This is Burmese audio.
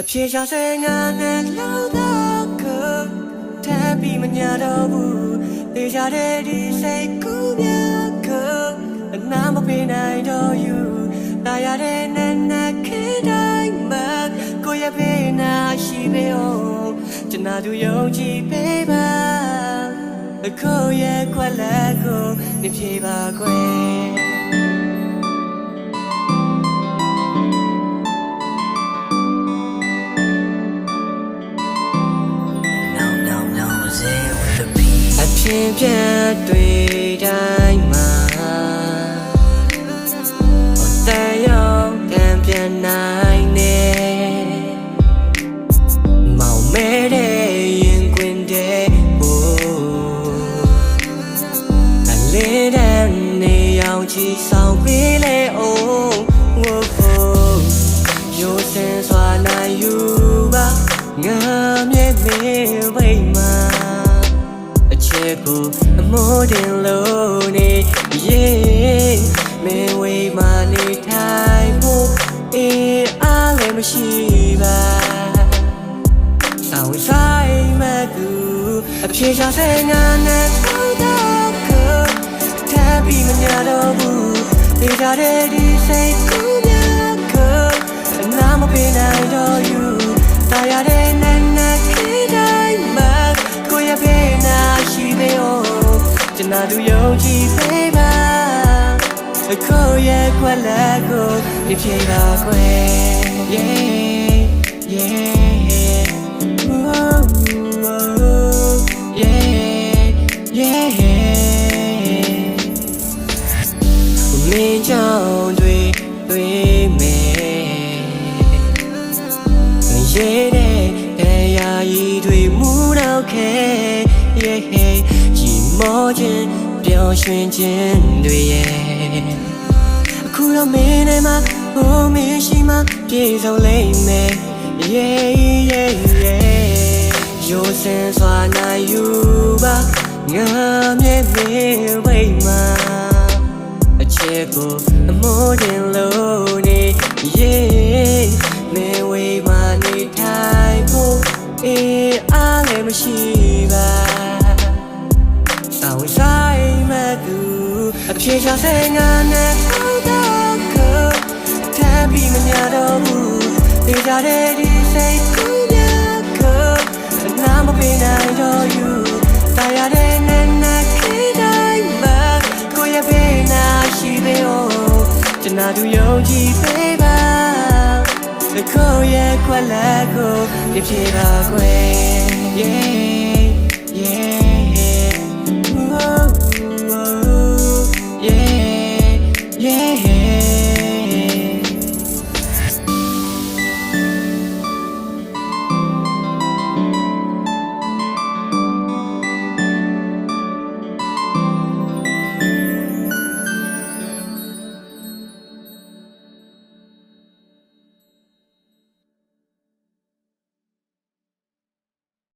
အဖြေရှာစဲငါနဲ့လောက်တော့ကိုထပ်ပြီးမညာတော့ဘူးတေချာတဲ့ဒီစိတ်ကူးမြကိုအနာမဖေးနိုင်တော့ယူတာရတဲ့နဲ့နဲ့ခေတိုင်းမှာကိုရဲ့ဖေးနာရှိပေအောင်ကျွန်တော်တို့ယုံကြည်ပေးပါကိုရဲ့ခွက်လက်ကိုနေပြေပါခွဲ No, beat. အဖြစ်ပြတ်တွေ့တိုင်းမှာဟောတန်ရောက်ကံပြန်နိုင်နေမောင်မဲတဲ့ရင်ခွင်တဲ့ဘို့အလေးတန်းနေအောင်ချီဆောင်ပေးလေအောင်ဝို့ဖို့ရိုးစင်စွာနိုင်ယူပါငါမြဲမေ ဝိတ်မှာအချက်ကိုအမိုးတင်လို့နေရေမေဝေးမနေထိုင်ဖို့အေးအားလည်းမရှိပါအဝိဆိုင်မကူအဖြေရှာစဲငါနဲ့တော့တော့ကိုထပ်ပြီးမညာတော့ဘူးဒေကြတဲ့ဒီစိတ်ကူးများကိုအနာမပေးနိုင်တော့ယူတာရတဲ့ ကျွန်တော်တို့ယုံကြည်ပေးပါကိုရဲ့ခွက်လက်ကိုပြဖြေပါခွဲ yeah yeah oh, oh, yeah yeah မင်းကြောင့်တွေတွေ့မယ်ရေတဲ့တရားကြီးတွေမူတော့ခဲ yeah ជី မောခြင်းပျော်ရွှင်ခြင်းတွေရဲ့အခုတော့မင်းနဲ့မှဟိုမင်းရှိမှပြေဆုံးလိမ့်မယ် yeah yeah yeah ရိုးစင်စွာနိုင်ယူပါငါမြဲမြဲဝိတ်မှာအချက်ကိုအမိုးတင်လို့နေရေမေဝေးမနေထိုင်ဖို့အေးအားလည်းမရှိ အဖြေရှာစဲငါနဲ့တော့တော့ကိုထပ်ပြီးမညာတော့ဘူးဒေကြတဲ့ဒီစိတ်ကူးများကိုအနာမပေးနိုင်တော့ယူတာရတဲ့နဲ့နဲ့ခေတိုင်းမှာကိုရဲ့ဖေးနာရှိသေးအောင်ကျွန်တော်တို့ယုံကြည်ပေးပါကိုရဲ့ခွက်လက်ကိုပြဖြေပါခွဲ yeah yeah